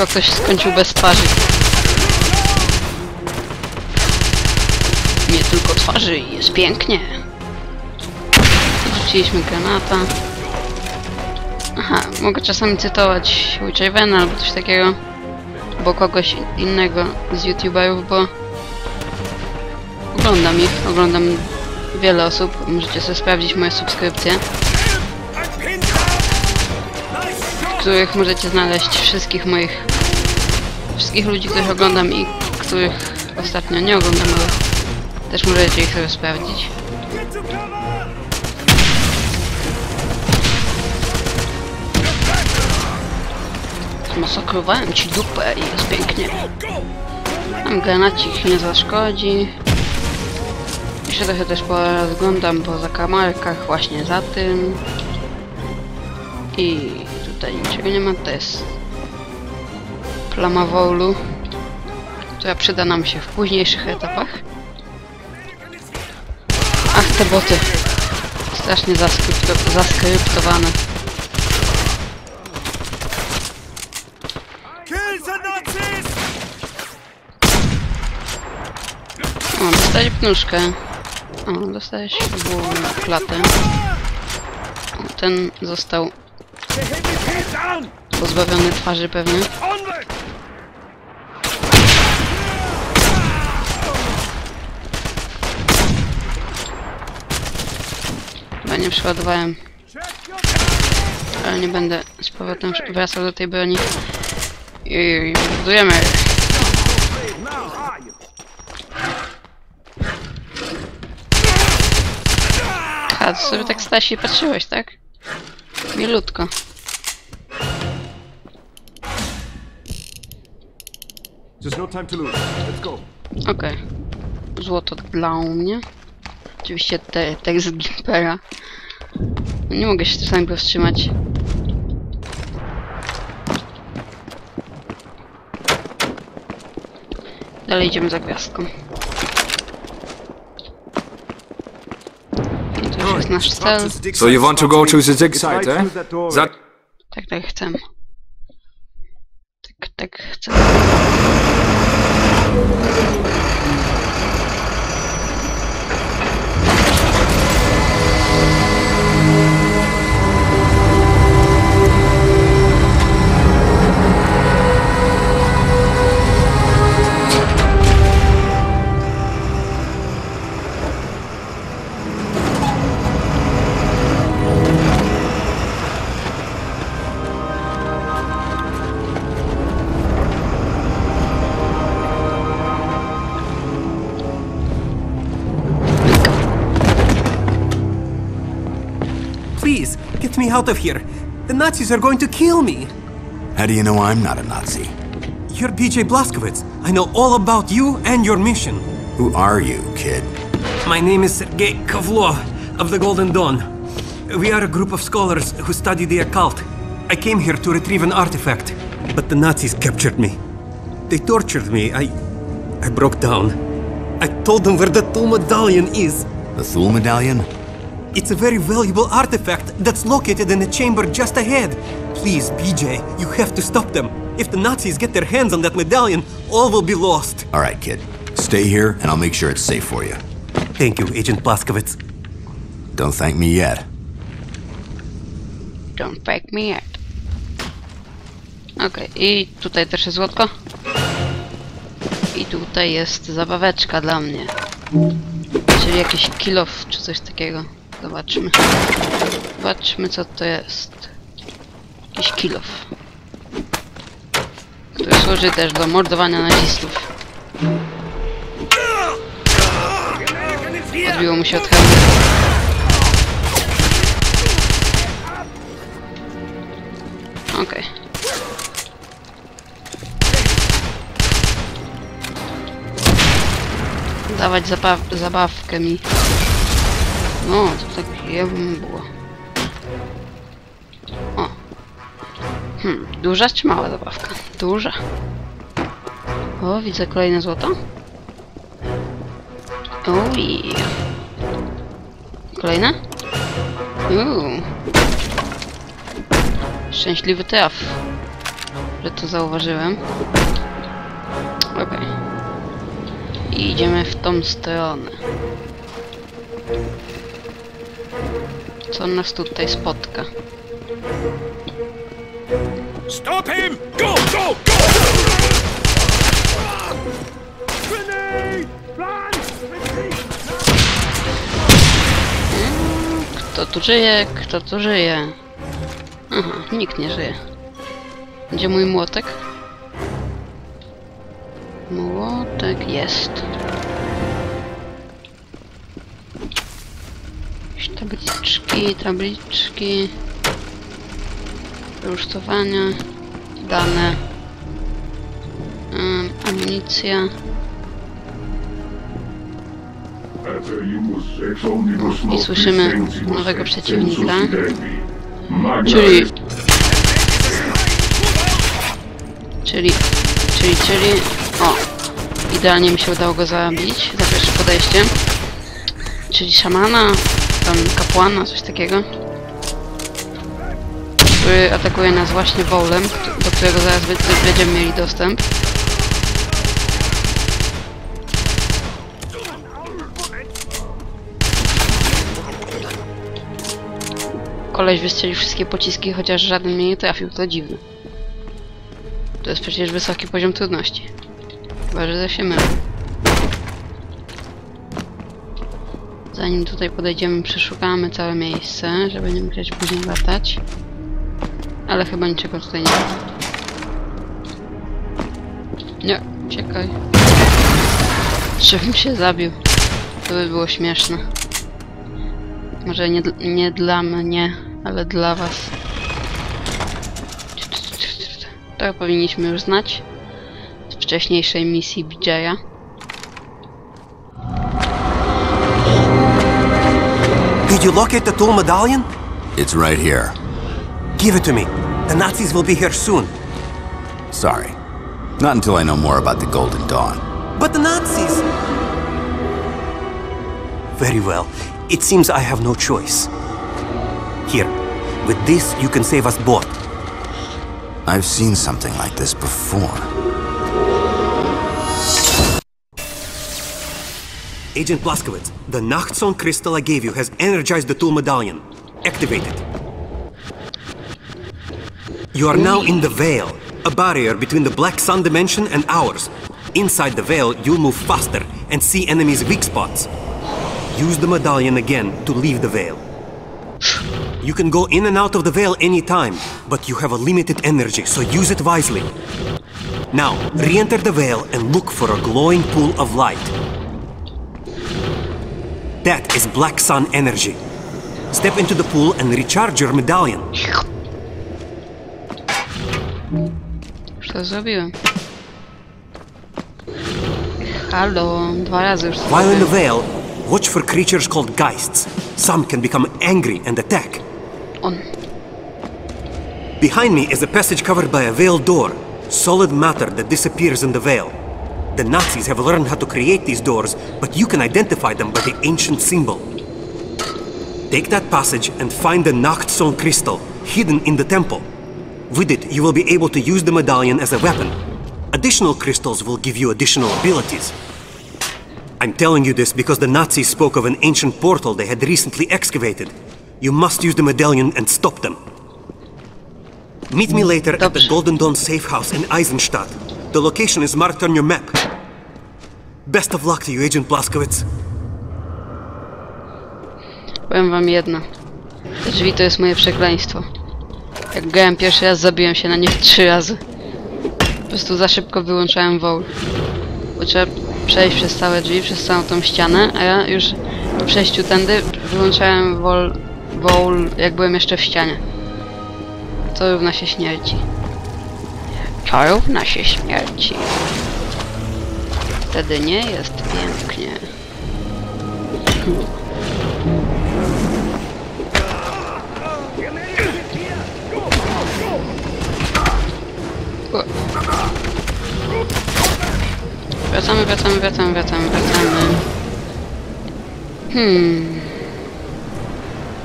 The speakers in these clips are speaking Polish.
Chyba ktoś skończył bez twarzy. Nie tylko twarzy, jest pięknie. Rzuciliśmy granata. Aha, mogę czasami cytować Witchavena albo coś takiego. Bo kogoś innego z youtuberów, bo oglądam ich, oglądam wiele osób. Możecie sobie sprawdzić moje subskrypcje. w których możecie znaleźć wszystkich moich wszystkich ludzi, których oglądam i których ostatnio nie oglądam, ale też możecie ich sobie sprawdzić. Zmasakrowałem ci dupę i jest pięknie. Tam granacik nie zaszkodzi. Jeszcze trochę też porozglądam po zakamarkach właśnie za tym. I tutaj niczego nie ma, to jest plama wolu, która przyda nam się w późniejszych etapach. Ach, te boty. Strasznie zaskrypto zaskryptowane. O, dostałeś pnuszkę. O, dostałeś klatę. Ten został pozbawiony twarzy pewnie. Onward! Chyba nie przeładowałem, ale nie będę z powrotem wracał do tej broni. I budujemy. now, are you? A, to sobie tak stałeś i patrzyłeś, tak? Milutko. No. Okej. Złoto dla mnie. Oczywiście te, tekst z Gimpera. Nie mogę się czasami powstrzymać. Dalej idziemy za gwiazdką. I to już jest nasz cel. So you want to go to the dig site, eh? That Tak, tak chcę. Me out of here. The Nazis are going to kill me. How do you know I'm not a Nazi? You're BJ Blaskowitz. I know all about you and your mission. Who are you, kid? My name is Sergei Kovlov of the Golden Dawn. We are a group of scholars who study the occult. I came here to retrieve an artifact, but the Nazis captured me. They tortured me. I. I broke down. I told them where the Thule medallion is. The Thule medallion? It's a very valuable artifact that's located in a chamber just ahead. Please, BJ, you have to stop them. If the Nazis get their hands on that medallion, all will be lost. All right, kid. Stay here, and I'll make sure it's safe for you. Thank you, Agent Blazkowicz. Don't thank me yet. Don't thank me yet. Okej, i tutaj też jest złotko. I tutaj jest zabaweczka dla mnie. Czyli jakiś kilof czy coś takiego. Zobaczmy. Zobaczmy co to jest. Jakiś kilof. Który służy też do mordowania nazistów. Odbiło mu się od hełmu. Okej. Dawać zabaw zabawkę mi. No, to tak jebym było. O. Hmm, duża czy mała zabawka? Duża. O, widzę kolejne złoto. O, yeah. Kolejne? Uuu. Szczęśliwy traf. że to zauważyłem. Okej. I idziemy w tą stronę. Co nas tutaj spotka? Stop him! Go, go, go! Retreat! Kto tu żyje? Kto tu żyje? Aha, nikt nie żyje. Gdzie mój młotek? Młotek jest. Jakieś tabliczki, tabliczki. Rusztowania. Dane. Um, amunicja. I słyszymy nowego przeciwnika. Czyli... Czyli... Czyli, czyli... O! Idealnie mi się udało go zabić za pierwszym podejściem. Czyli szamana, tam kapłana, coś takiego. Który atakuje nas właśnie bowlem, do którego zaraz będziemy mieli dostęp. Koleś wystrzelił wszystkie pociski, chociaż żaden mnie nie trafił, to dziwne. To jest przecież wysoki poziom trudności. Chyba, że się mylę. Zanim tutaj podejdziemy, przeszukamy całe miejsce, żeby nie musieć później latać. Ale chyba niczego tutaj nie ma. Nie, czekaj. Żebym się zabił. To by było śmieszne. Może nie, nie dla mnie, ale dla was. To powinniśmy już znać z wcześniejszej misji BJ'a. Did you locate the tool medallion? It's right here. Give it to me. The Nazis will be here soon. Sorry. Not until I know more about the Golden Dawn. But the Nazis! Very well. It seems I have no choice. Here. With this, you can save us both. I've seen something like this before. Agent Blaskowitz, the Nachtzone crystal I gave you has energized the tool medallion. Activate it. You are now in the Veil, a barrier between the Black Sun dimension and ours. Inside the Veil, you'll move faster and see enemies' weak spots. Use the medallion again to leave the Veil. You can go in and out of the Veil anytime, but you have a limited energy, so use it wisely. Now, re-enter the Veil and look for a glowing pool of light. That is Black Sun energy. Step into the pool and recharge your medallion. Już to zrobiłem. Halo, dwa razy już While in the. Veil, watch for creatures called Geists. Some can become angry and attack. On. Behind me is a passage covered by a veil door, solid matter that disappears in the veil. The Nazis have learned how to create these doors, but you can identify them by the ancient symbol. Take that passage and find the Nachtzone crystal hidden in the temple. With it, you will be able to use the medallion as a weapon. Additional crystals will give you additional abilities. I'm telling you this because the Nazis spoke of an ancient portal they had recently excavated. You must use the medallion and stop them. Meet me later at the Golden Dawn safe house in Eisenstadt. The location is marked on your map. Best of luck to you, Agent Blaskowitz. Powiem wam jedno. Te drzwi to jest moje przekleństwo. Jak grałem pierwszy raz, zabiłem się na nich trzy razy. Po prostu za szybko wyłączałem woł. Bo trzeba przejść przez całe drzwi, przez całą tą ścianę, a ja już po przejściu tędy wyłączałem wol, woł, jak byłem jeszcze w ścianie. To równa się śmierci. To równa się śmierci. Wtedy nie jest pięknie. Wracamy, wracamy, wracamy, wracamy, wracamy. Hmm.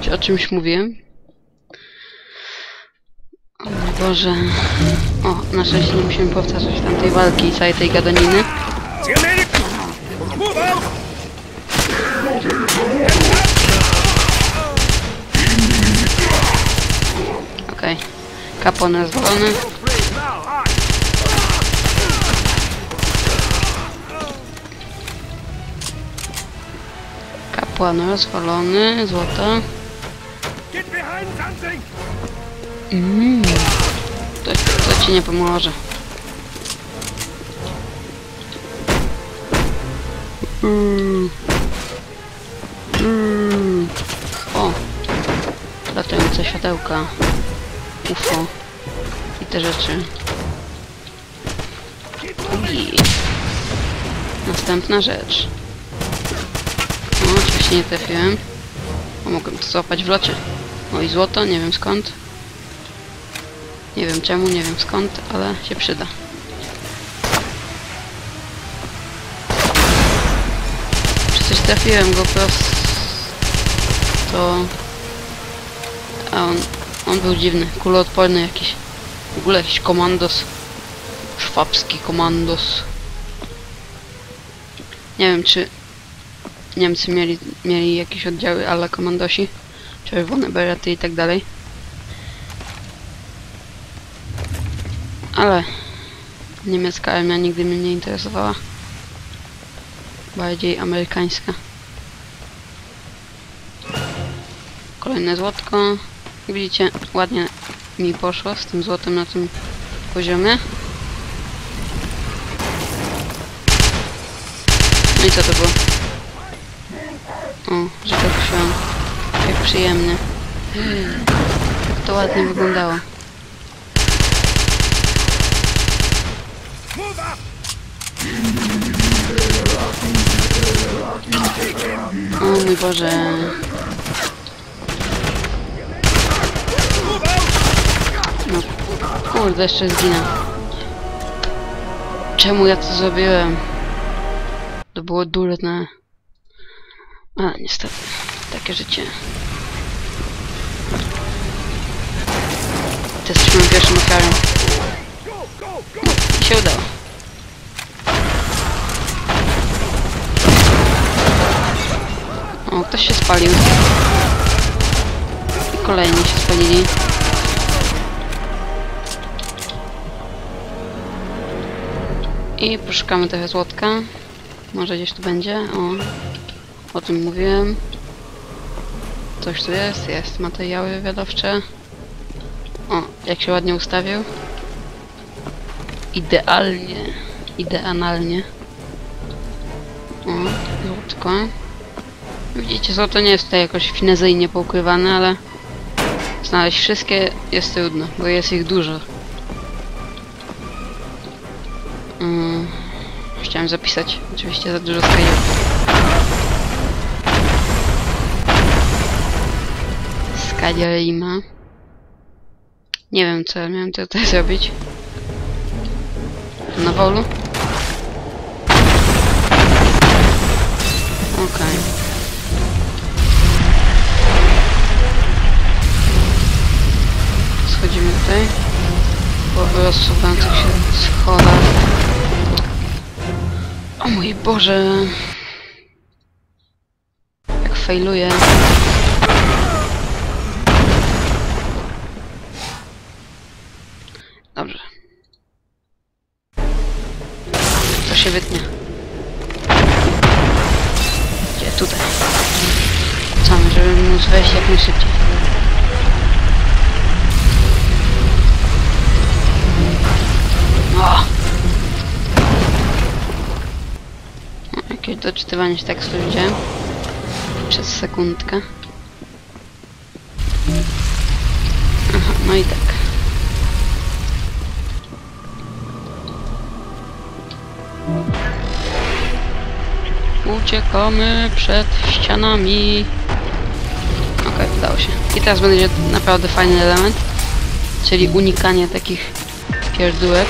Czy o czymś mówiłem? O Boże. O, na szczęście nie musimy powtarzać tamtej walki i całej tej gadaniny. Now, aye. Kapłan rozwalony. Behind something! To, to ci nie pomoże. Mm. Mm. O! Latające światełka. UFO. I te rzeczy. Ui. Następna rzecz. O, oczywiście nie trafiłem. O, mogłem to złapać w locie. O i złoto, nie wiem skąd. Nie wiem czemu, nie wiem skąd, ale się przyda. Przecież trafiłem go prosto. A on, on był dziwny, kuloodporny jakiś. W ogóle jakiś komandos. Szwabski komandos. Nie wiem czy Niemcy mieli, mieli jakieś oddziały ale komandosi. Czerwone berety i tak dalej. Ale niemiecka armia nigdy mnie nie interesowała. Bardziej amerykańska. Kolejne złotko. Jak widzicie, ładnie mi poszło z tym złotem na tym poziomie. No i co to było? O, że tak wziąłem. Jak przyjemnie. Jak to ładnie wyglądało. O mój Boże. Move out! No kurde, jeszcze zginę. Czemu ja to zrobiłem? To było durne. Ale niestety, takie życie. To jesteśmy pierwszym go! I się udało. O, ktoś się spalił. I kolejni się spalili. I poszukamy trochę złotka. Może gdzieś tu będzie. O, o tym mówiłem. Coś tu jest, jest. Materiały wywiadowcze. O, jak się ładnie ustawił. Idealnie. Idealnie. O, złotko. Widzicie, złoto nie jest tutaj jakoś finezyjnie poukrywane, ale znaleźć wszystkie jest trudno, bo jest ich dużo. Chciałem zapisać, oczywiście za dużo skajów. Skadzia Nie wiem co miałem tutaj zrobić. Na wolu? Okej. Schodzimy tutaj. Po rozsuwających się schodach. O mój Boże. Jak failuje. Dobrze. To się wytnie. Gdzie? Tutaj. Chcemy, żeby móc wejść jak najszybciej. O! Jakieś doczytywanie się tekstu widziałem. Przez sekundkę. Aha, no i tak. Uciekamy przed ścianami. Okej, udało się. I teraz będzie naprawdę fajny element. Czyli unikanie takich pierdółek.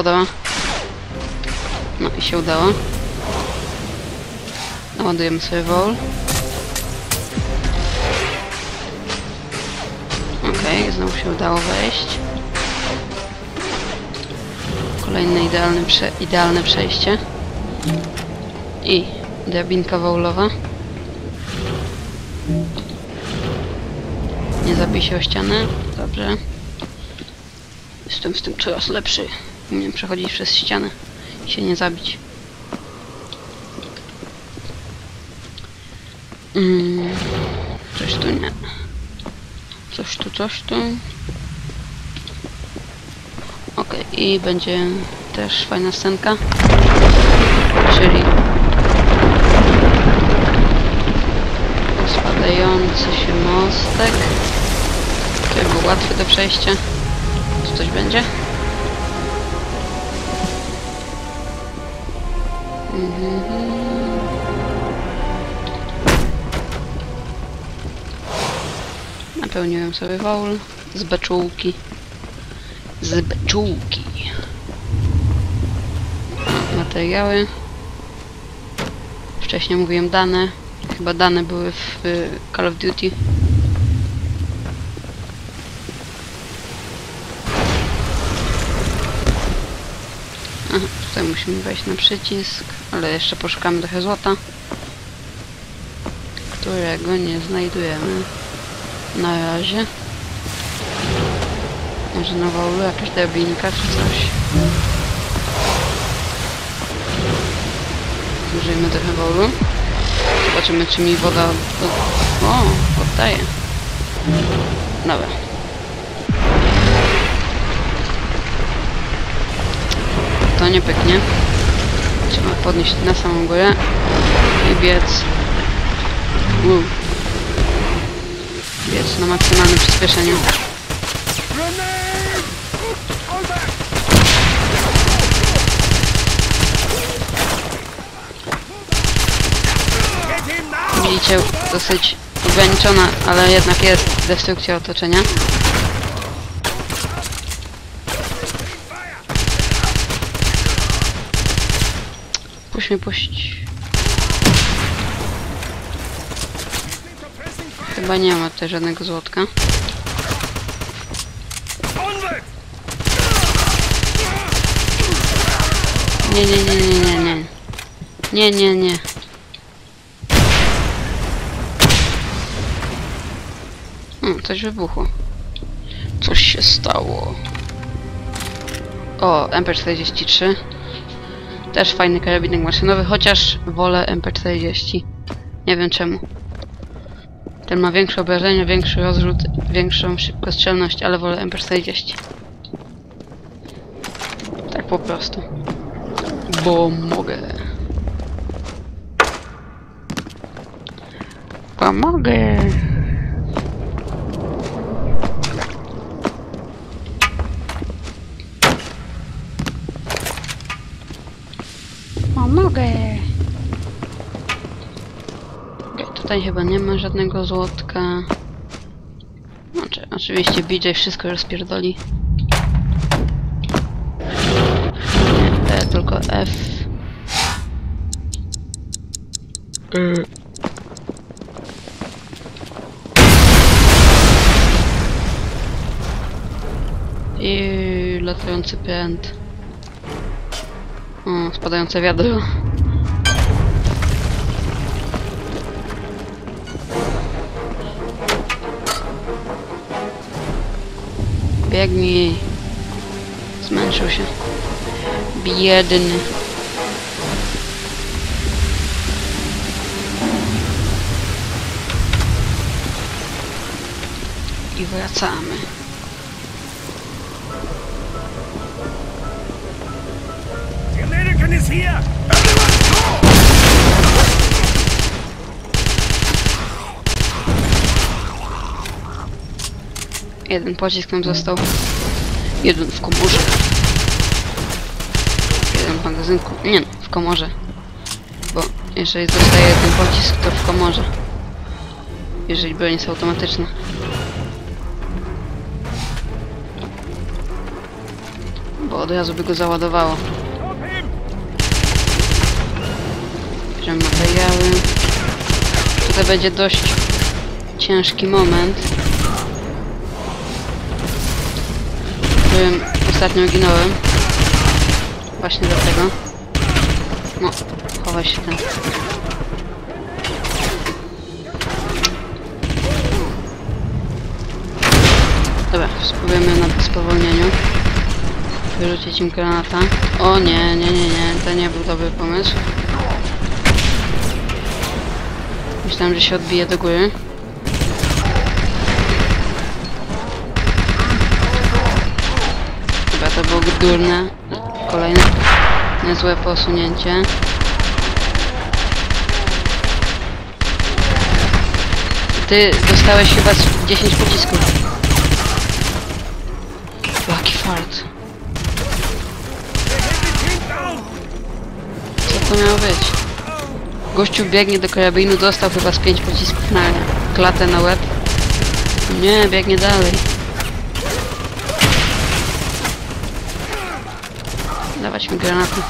Podoba. No i się udało. Naładujemy sobie wall. Okej, znowu się udało wejść. Kolejne idealne, prze idealne przejście. I drabinka waulowa. Nie zabij się o ścianę. Dobrze. Jestem w tym coraz lepszy. Umiem przechodzić przez ścianę i się nie zabić. Mm, coś tu nie. Coś tu, coś tu. Okej, i będzie też fajna scenka. Czyli spadający się mostek. Który był łatwy do przejścia. Czy coś będzie? Napełniłem sobie waul z beczułki. Z beczułki. Materiały. Wcześniej mówiłem dane. Chyba dane były w y, Call of Duty. Aha, tutaj musimy wejść na przycisk, ale jeszcze poszukamy trochę złota, którego nie znajdujemy na razie. Może na wolu jakaś drabinka czy coś. Zużyjmy trochę wolu. Zobaczymy czy mi woda... O, oddaje. Dobra. To nie pyknie. Trzeba podnieść na samą górę i biec. Biec na maksymalnym przyspieszeniu. Widzicie, dosyć ograniczona, ale jednak jest destrukcja otoczenia. Puść mnie. Chyba nie ma tutaj żadnego złotka. Nie, nie, nie, nie, nie, nie. Nie, nie, nie. Hmm, coś wybuchło. Coś się stało. O, MP43. Też fajny karabinek maszynowy, chociaż wolę MP40. Nie wiem czemu. Ten ma większe obrażenia, większy rozrzut, większą szybkostrzelność, ale wolę MP40. Tak po prostu. Bo mogę. Pomogę. Okej, Tutaj chyba nie ma żadnego złotka. Znaczy, oczywiście BJ wszystko rozpierdoli. Nie, E, tylko F. I latający pręt. O, spadające wiadro. Biegnij. Zmęczył się. Biedny. I wracamy. Here! Jeden pocisk nam został. Jeden w komorze. Jeden w magazynku. Nie w komorze. Bo jeżeli zostaje jeden pocisk, to w komorze. Jeżeli broń jest automatyczna. Bo od razu by go załadowało. Stop him! Bierzemy materiały. Tutaj będzie dość ciężki moment. którym ostatnio ginąłem. Właśnie dlatego. No, chowaj się ten. Dobra, spróbujemy na spowolnieniu. Wyrzucić im granata. O nie, nie, nie, nie, to nie był dobry pomysł. Myślałem, że się odbije do góry. Chyba to było durne. Kolejne niezłe posunięcie. Ty dostałeś chyba z 10 pocisków. Jaki fart. Co to miało być? Gościu biegnie do karabinu, dostał chyba z 5 pocisków na klatę na łeb. Nie, biegnie dalej. Dawać mi granaty.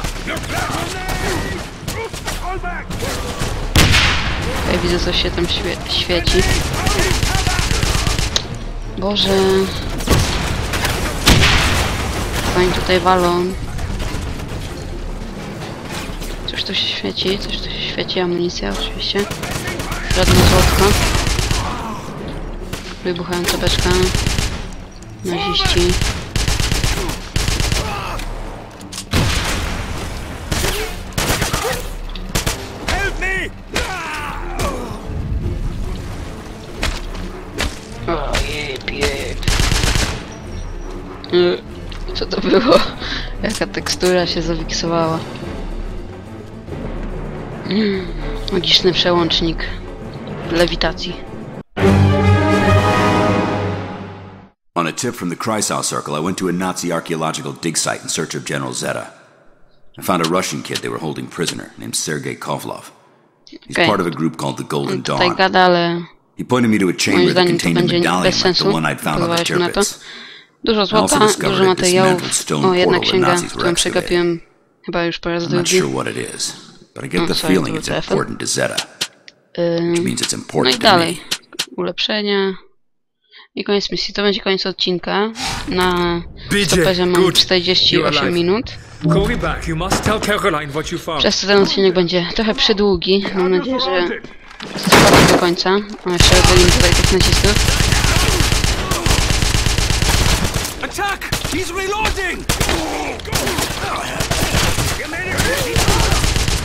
Okej, widzę coś się tam świe świeci. Boże. Oni tutaj walą. Coś tu się świeci, coś tu się świeci, amunicja oczywiście. Żadne złotko. Wybuchająca beczka. Naziści. Y, Co to było? Jaka tekstura się zawiksowała. Magiczny przełącznik lewitacji. On a tip from the Kreisau Circle, I went to a Nazi archaeological dig site in search of General Zeta. I found a Russian kid they were holding prisoner named Sergei Kovlov. He's Okay. part of a group called the Golden tutaj Dawn. gada, He pointed me to a chamber that contained a medallion like the one I'd found on the. Tirpitz. Dużo złota, dużo materiałów. O, jedna księga, którą przegapiłem chyba już po raz drugi. But I get Oh, the sorry, feeling to it's important to Zeta, which means it's No i important dalej. Ulepszenia. I koniec misji. To będzie koniec odcinka. Na stoperze mam good. You 48 alive. minut. Call me back. You must tell Caroline what you found. Przez to ten odcinek będzie trochę przydługi. Mam nadzieję, że trwa do końca. O, jeszcze robimy tutaj tych nacisków. Attack! He's reloading!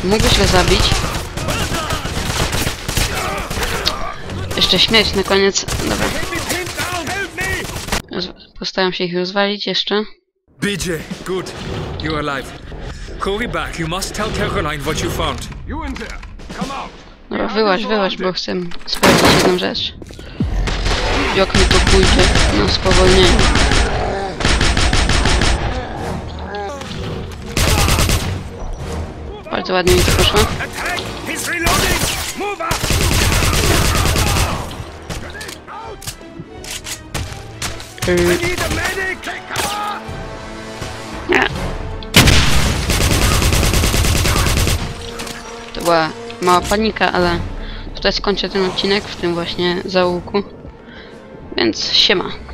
Mógłbyś go zabić. Jeszcze śmierć na koniec. Dobra. Postaram się ich rozwalić jeszcze. BJ, good. You're alive. Call me back. You must tell Caroline what you found. You in there! Come out! Dobra, wyłaź, wyłaź, bo chcę sprawdzić jedną rzecz. Jak mi to pójdzie na spowolnienie. Bardzo ładnie mi to poszło. Cover! nie. To była mała panika, ale tutaj skończę ten odcinek w tym właśnie zaułku. Więc siema.